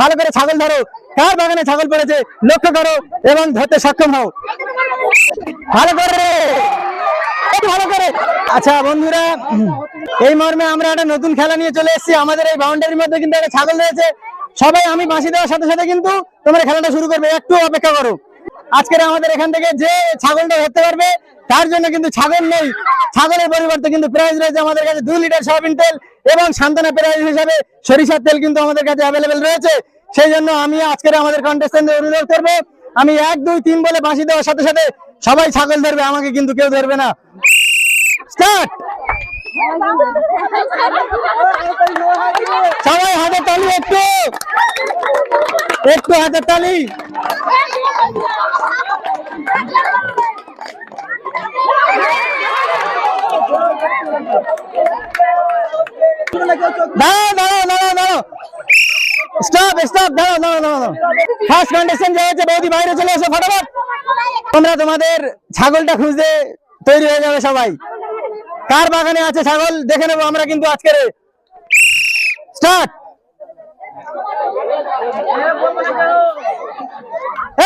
ভালো করে ছাগল ধরো। কার বাগানে ছাগল পড়েছে, লক্ষ্য করো এবং ধরতে সক্ষম হও। ভালো করে আচ্ছা বন্ধুরা, এই মর্মে আমরা একটা নতুন খেলা নিয়ে চলে এসেছি। আমাদের এই বাউন্ডারির মধ্যে কিন্তু একটা ছাগল রয়েছে। সবাই আমি বাঁশি দেওয়ার সাথে সাথে কিন্তু তোমরা খেলাটা শুরু করবে। একটু অপেক্ষা করো। আজকের আমাদের এখান থেকে যে ছাগলটা ধরতে পারবে তার জন্য কিন্তু ছাগল নেই। ছাগলের পরিবর্তে কিন্তু প্রাইস রয়েছে আমাদের কাছে দুই লিটার সয়াবিন তেল এবং সান্তানা প্রাইজ হিসাবে সরিষার তেল কিন্তু আমাদের কাছে অ্যাভেলেবেল রয়েছে। সেই জন্য আমি আজকের আমাদের কন্টেস্টেন্টদের অনুরোধ করব, আমি এক, দুই, তিন বলে বাঁশি দেওয়ার সাথে সাথে সবাই ছাগল ধরবে, আমাকে কিন্তু কেউ ধরবে না। স্টার্ট সবাই হাতের তালি একটু। একটু হাতের তালি। দাঁড়াও দাঁড়াও দাঁড়াও দাঁড়াও। স্টপ স্টপ দাঁড়াও দাঁড়াও দাঁড়াও ফার্স্ট কন্ডিশন যে বৌদি বাইরে চলে এসো, ফটাফট। তোমরা তোমাদের ছাগলটা খুঁজতে তৈরি হয়ে যাবে সবাই। কার বাগানে আছে ছাগল? দেখে নেব আমরা কিন্তু আজকের স্টার্ট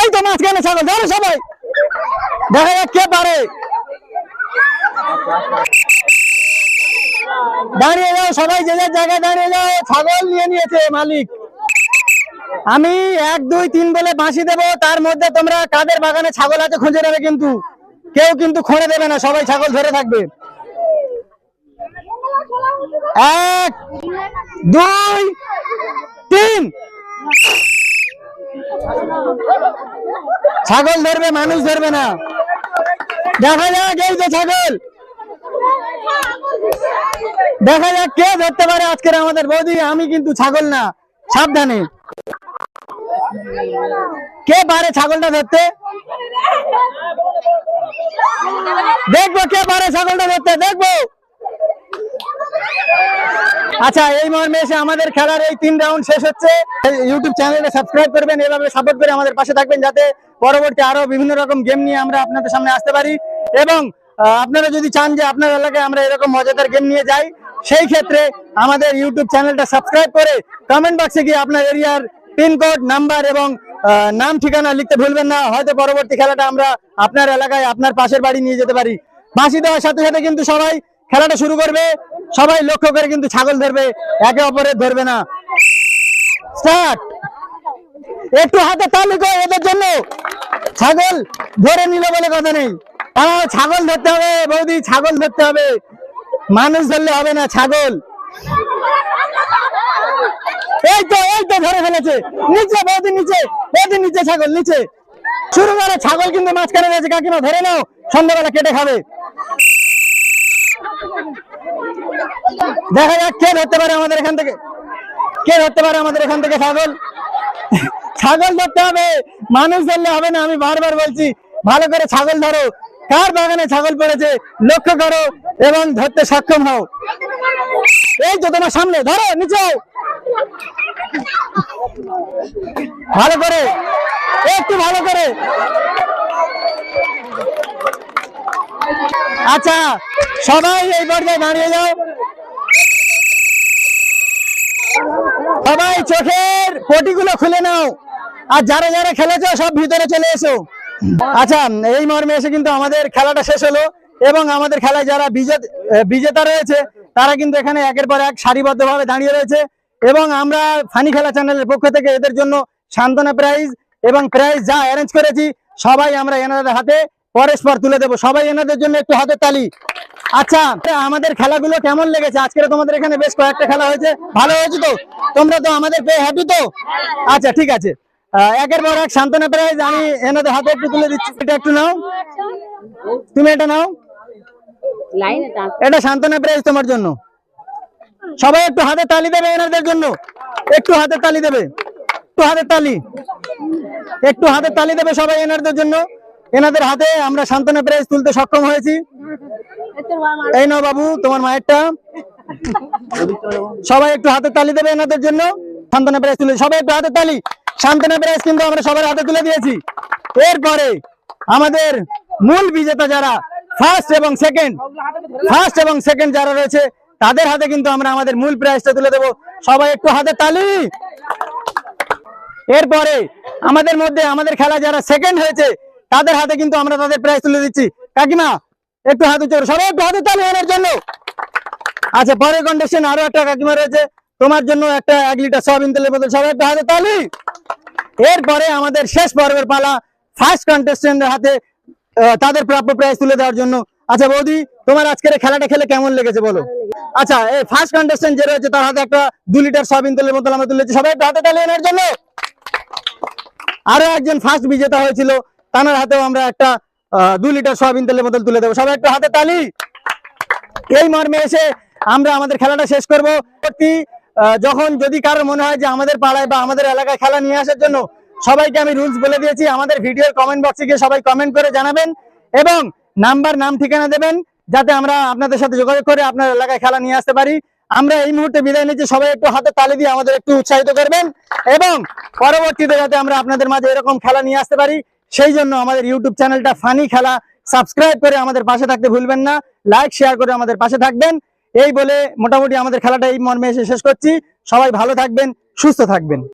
এই তো মাঝখানে ছাগল, ধরো সবাই। দেখা যাক কে পারে। দাঁড়িয়ে যাও, সবাই যে যার জায়গায় দাঁড়িয়ে যাও, ছাগল নিয়ে নিয়েছে মালিক। আমি এক, দুই, তিন বলে বাঁশি দেবো, তার মধ্যে তোমরা কাদের বাগানে ছাগল আছে খুঁজে নেবে কিন্তু। কেউ কিন্তু খোঁড়ে দেবে না, সবাই ছাগল ধরে থাকবে। এক, দুই, তিন। ছাগল ধরবে, মানুষ ধরবে না। দেখা যাক এই যে ছাগল। দেখা যাক কে ধরতে পারে আজকের আমাদের বৌদি। আমি কিন্তু ছাগল না, সাবধানে। কে পারে ছাগলটা ধরতে? দেখব কে পারে ছাগলটা ধরতে, দেখব। আচ্ছা এই মর্মে এসে আমাদের খেলার এই তিন রাউন্ড শেষ হচ্ছে। ইউটিউব চ্যানেলে সাবস্ক্রাইব করবেন, এভাবে সাপোর্ট করে আমাদের পাশে থাকবেন, যাতে পরবর্তী আরও বিভিন্ন রকম গেম নিয়ে আমরা আপনাদের সামনে আসতে পারি। এবং আপনারা যদি চান যে আপনার এলাকায় আমরা এরকম মজাদার গেম নিয়ে যাই, সেই ক্ষেত্রে আমাদের ইউটিউব চ্যানেলটা সাবস্ক্রাইব করে কমেন্ট বক্সে গিয়ে আপনার এরিয়ার পিনকোড নাম্বার এবং নাম, ঠিকানা লিখতে ভুলবেন না। হয়তো পরবর্তী খেলাটা আমরা আপনার এলাকায় আপনার পাশের বাড়ি নিয়ে যেতে পারি। বাঁশি দেওয়ার সাথে সাথে কিন্তু সবাই খেলাটা শুরু করবে। সবাই লক্ষ্য করে কিন্তু ছাগল ধরবে, একে অপরের ধরবে না। স্টার্ট একটু হাতে তালি কর এদের জন্য। ছাগল ধরে নিল বলে কথা নেই। আমার ছাগল ধরতে হবে, বৌদি, ছাগল ধরতে হবে। মানুষ ধরলে হবে না ছাগল। এই তো এই তো ধরে ফেলেছে। নিচে, বৌদি নিচে বৌদি, নিচে ছাগল, নিচে। শুরু করে, ছাগল কিন্তু মাঝখানে রয়েছে। কাকিমা, ধরে নাও, সন্ধ্যাবেলা কেটে খাবে। দেখা যাক কে ধরতে পারে আমাদের এখান থেকে। কে ধরতে পারে আমাদের এখান থেকে ছাগল? ছাগল ধরতে হবে। মানুষ ধরলে হবে না, আমি বারবার বলছি। ভালো করে ছাগল ধরো। কার বাগানে ছাগল পড়েছে, লক্ষ্য করো এবং ধরতে সক্ষম হও। এই তো তোমার সামনে, ধরো, নিচে ভালো করে, একটু ভালো করে। আচ্ছা সবাই এই পর্যায়ে দাঁড়িয়ে যাও। সবাই চোখের পটিগুলো খুলে নাও। আর যারা যারা খেলেছো, সব ভিতরে চলে এসো। আচ্ছা এই মর্মে এসে কিন্তু আমাদের খেলাটা শেষ হলো এবং আমাদের খেলায় যারা বিজে- বিজেতা রয়েছে, তারা কিন্তু এখানে একের পর এক সারিবদ্ধভাবে দাঁড়িয়ে রয়েছে এবং আমরা ফানি খেলা চ্যানেলের পক্ষ থেকে এদের জন্য সান্ত্বনা প্রাইজ এবং প্রাইজ যা অ্যারেঞ্জ করেছি, সবাই আমরা এনাদের হাতে পরস্পর তুলে দেবো। সবাই এনাদের জন্য একটু হাতের তালি। আচ্ছা আমাদের খেলাগুলো কেমন লেগেছে? আজকে তোমাদের এখানে বেশ কয়েকটা খেলা হয়েছে। ভালো হয়েছে তো? তোমরা তো আমাদের পেয়ে হ্যাপি তো? আচ্ছা ঠিক আছে। একের পর এক সান্ত্বনা প্রাইজ আমি এনাদের হাতে একটু তুলে দিচ্ছি। এটা একটু নাও। তুমি এটা নাও। এটা সান্ত্বনা প্রাইজ তোমার জন্য। সবাই একটু হাতে তালি দেবে এনাদের জন্য। একটু হাতে তালি দেবে। একটু হাতে তালি। একটু হাতে তালি দেবে সবাই এনাদের জন্য। এনাদের হাতে আমরা সান্ত্বনা প্রাইজ তুলতে সক্ষম হয়েছি। এই নাও বাবু তোমার মায়েরটা। সবাই একটু হাতে তালি দেবে এনাদের জন্য। সান্ত্বনা প্রাইজ তুলে সবাই একটু হাতে তালি। সান্ত্বনা প্রাইজ কিন্তু আমরা সবার হাতে তুলে দিয়েছি। এরপরে আমাদের মূল বিজেতা যারা ফার্স্ট এবং সেকেন্ড ফার্স্ট এবং সেকেন্ড যারা রয়েছে, তাদের হাতে কিন্তু আমরা আমাদের মূল প্রাইজটা তুলে দেবো। সবাই একটু হাতে তালি। এরপরে আমাদের মধ্যে আমাদের খেলা যারা সেকেন্ড হয়েছে, তাদের হাতে কিন্তু আমরা তাদের প্রাইজ তুলে দিচ্ছি। কাকিমা, একটু হাত উঁচু সবাই একটু হাতে তালি ওনার জন্য। আচ্ছা পরের কন্ডিশন আরও একটা কাকিমা রয়েছে। তোমার জন্য একটা এক লিটার সয়াবিন তেলের বোতল সবাই একটা হাতে তালি। এরপরে আমাদের শেষ পর্বের পালা ফার্স্ট কন্টেস্টেন্টের হাতে তাদের প্রাপ্য প্রাইজ তুলে দেওয়ার জন্য। আচ্ছা বৌদি, তোমার আজকের খেলাটা খেলে কেমন লেগেছে বলো? আচ্ছা এই ফার্স্ট কন্টেস্টেন্ট যে রয়েছে, তার হাতে একটা দু লিটার সয়াবিন তেলের বোতল আমরা তুলেছি। সবাই একটা হাতে তালি এনার জন্য। আরও একজন ফার্স্ট বিজেতা হয়েছিল তার হাতেও আমরা একটা দু লিটার সয়াবিন তেলের বোতল তুলে দেবো। সবাই একটা হাতে তালি। এই মর্মে এসে আমরা আমাদের খেলাটা শেষ করব। যখন যদি কারোর মনে হয় যে আমাদের পাড়ায় বা আমাদের এলাকায় খেলা নিয়ে আসার জন্য সবাইকে আমি রুলস বলে দিয়েছি, আমাদের ভিডিওর কমেন্ট বক্সে গিয়ে সবাই কমেন্ট করে জানাবেন এবং নাম্বার নাম, ঠিকানা দেবেন, যাতে আমরা আপনাদের সাথে যোগাযোগ করে আপনার এলাকায় খেলা নিয়ে আসতে পারি। আমরা এই মুহূর্তে বিদায় নিচ্ছি, সবাই একটু হাতে তালি দিয়ে আমাদের একটু উৎসাহিত করবেন এবং পরবর্তীতে যাতে আমরা আপনাদের মাঝে এরকম খেলা নিয়ে আসতে পারি, সেই জন্য আমাদের ইউটিউব চ্যানেলটা ফানি খেলা সাবস্ক্রাইব করে আমাদের পাশে থাকতে ভুলবেন না লাইক শেয়ার করে আমাদের পাশে থাকবেন। এই বলে মোটামুটি আমাদের খেলাটা এই মর্মে এসে শেষ করছি। সবাই ভালো থাকবেন, সুস্থ থাকবেন।